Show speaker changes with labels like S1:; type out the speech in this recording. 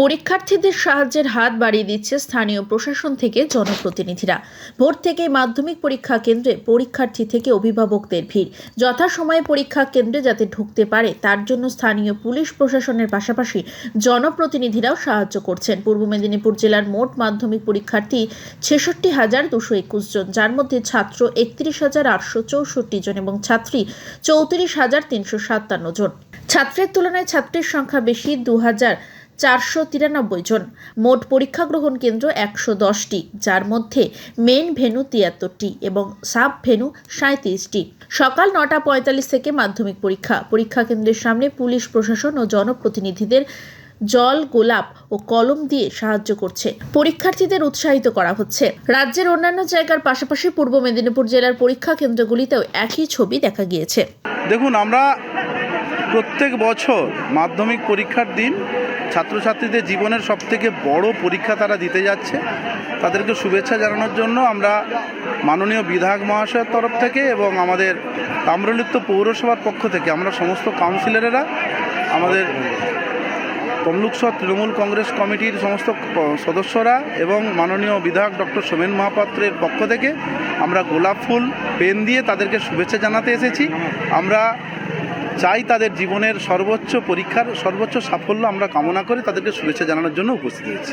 S1: পরীক্ষার্থীদের সাহায্যের হাত বাড়িয়ে দিচ্ছে স্থানীয় প্রশাসন থেকে জনপ্রতিনিধিরা। ভোর থেকে মাধ্যমিক পরীক্ষা কেন্দ্রে পরীক্ষার্থী থেকে অভিভাবকদের ভিড়। যথাসময়ে পরীক্ষা কেন্দ্রে যাতে ঢুকতে পারে, তার জন্য স্থানীয় পুলিশ প্রশাসনের পাশাপাশি জনপ্রতিনিধিরাও সাহায্য করছেন। পূর্ব মেদিনীপুর জেলার মোট মাধ্যমিক পরীক্ষার্থী ছেষট্টি হাজার দুশো একুশ জন, যার মধ্যে ছাত্র একত্রিশ হাজার আটশো চৌষট্টি জন এবং ছাত্রী চৌত্রিশ হাজার তিনশো সাতান্ন জন। ছাত্রের তুলনায় ছাত্রীর সংখ্যা বেশি, দু হাজার চারশো তিরানব্বই জন। মোট পরীক্ষা গ্রহণ কেন্দ্র একশো দশটি, যার মধ্যে মেন ভেনু তিয়াত্তরটি এবং সাব ভেনু সাঁত্রিশটি সকাল নটা পঁয়তাল্লিশ থেকে মাধ্যমিক পরীক্ষা। পরীক্ষা কেন্দ্রের সামনে পুলিশ, প্রশাসন ও জনপ্রতিনিধিদের জল, গোলাপ ও কলম দিয়ে সাহায্য করছে। পরীক্ষার্থীদের উৎসাহিত করা হচ্ছে। রাজ্যের অন্যান্য জায়গার পাশাপাশি পূর্ব মেদিনীপুর জেলার পরীক্ষা কেন্দ্রগুলিতেও একই ছবি দেখা গিয়েছে।
S2: দেখুন, আমরা প্রত্যেক বছর মাধ্যমিক পরীক্ষার দিন ছাত্রছাত্রীদের জীবনের সবথেকে বড় পরীক্ষা তারা দিতে যাচ্ছে। তাদেরকে শুভেচ্ছা জানানোর জন্য আমরা মাননীয় বিধায়ক মহাশয়ের তরফ থেকে এবং আমাদের তাম্রলিপ্ত পৌরসভার পক্ষ থেকে আমরা সমস্ত কাউন্সিলরেরা, আমাদের তমলুকসর তৃণমূল কংগ্রেস কমিটির সমস্ত সদস্যরা এবং মাননীয় বিধায়ক ডক্টর সোমেন মহাপাত্রের পক্ষ থেকে আমরা গোলাপ ফুল, পেন দিয়ে তাদেরকে শুভেচ্ছা জানাতে এসেছি। আমরা চাই তাদের জীবনের সর্বোচ্চ পরীক্ষার সর্বোচ্চ সাফল্য আমরা কামনা করে তাদেরকে শুভেচ্ছা জানানোর জন্য উপস্থিত হয়েছি।